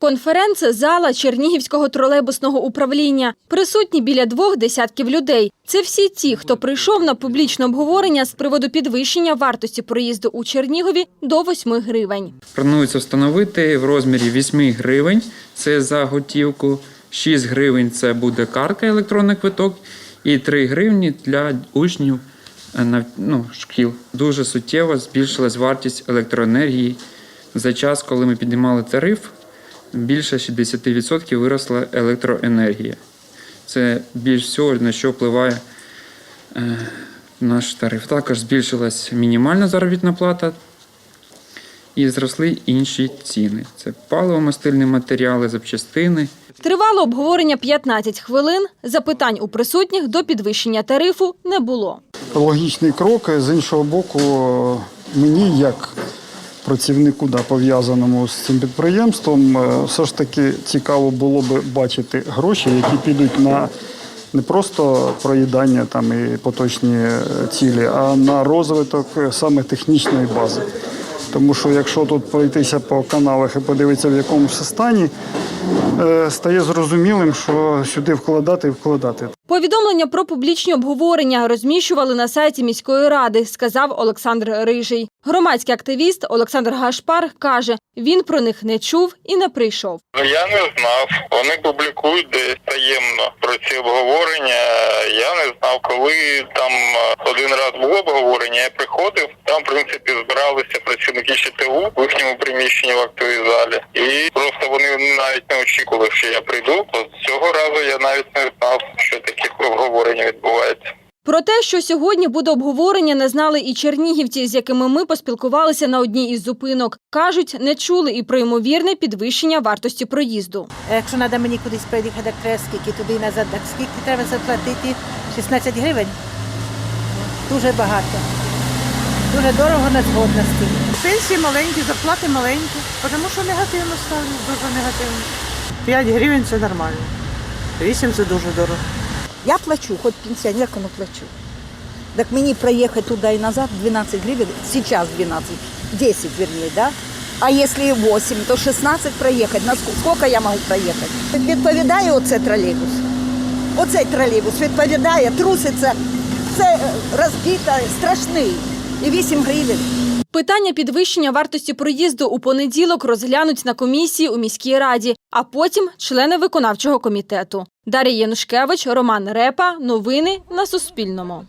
Конференц-зала Чернігівського тролейбусного управління. Присутні біля двох десятків людей. Це всі ті, хто прийшов на публічне обговорення з приводу підвищення вартості проїзду у Чернігові до 8 гривень. Планується встановити в розмірі 8 гривень. Це за готівку. 6 гривень це буде картка електронний квиток, і 3 гривні для учнів е, ну, шкіл. Дуже суттєво збільшилась вартість електроенергії. За час, коли ми піднімали тариф, більше 60% виросла електроенергія. Це більш всього на що впливає е, наш тариф. Також збільшилась мінімальна заробітна плата і зросли інші ціни. Це паливо-мастильні матеріали, запчастини. Тривало обговорення 15 хвилин. Запитань у присутніх до підвищення тарифу не було. логічний крок. З іншого боку, мені, як працівнику да, пов'язаному з цим підприємством, е, все ж таки цікаво було би бачити гроші, які підуть на не просто проїдання там і поточні е, цілі, а на розвиток е, саме технічної бази. Тому що якщо тут пройтися по каналах і подивитися, в якому стані, стає зрозумілим, що сюди вкладати і вкладати. Повідомлення про публічні обговорення розміщували на сайті міської ради, сказав Олександр Рижий. Громадський активіст Олександр Гашпар каже, він про них не чув і не прийшов. Ну, Я не знав. Вони публікують десь таємно про ці обговорення. Я не знав, коли там е, один раз було обговорення, я приходив. Там, в принципі, збиралися працівники ЩТУ в їхньому приміщенні в актовій залі. І просто вони навіть не очікували, що я прийду. От цього разу я навіть не знав, що таке обговорення відбувається. Про те, що сьогодні буде обговорення, не знали і чернігівці, з якими ми поспілкувалися на одній із зупинок. Кажуть, не чули і про ймовірне підвищення вартості проїзду. Якщо треба мені кудись приїхати, так треба скільки туди і назад, так скільки треба заплатити? 16 гривень? Дуже багато. Дуже дорого не згодна з тим. Пенсії маленькі, зарплати маленькі, тому що негативно ставлю, дуже негативно. 5 гривень це нормально. 8 це дуже дорого. Я плачу, хоть пенсионерка, но плачу. Так мне проехать туда и назад 12 гривен, сейчас 12, 10 вернее, да? А если 8, то 16 проехать. На ск- сколько я могу проехать? Відповідає оце тролейбус. Оцей тролейбус відповідає, труситься. Це е, розбито, страшний. І 8 гривень. Питання підвищення вартості проїзду у понеділок розглянуть на комісії у міській раді, а потім члени виконавчого комітету. Дар'я Янушкевич, Роман Репа. Новини на Суспільному.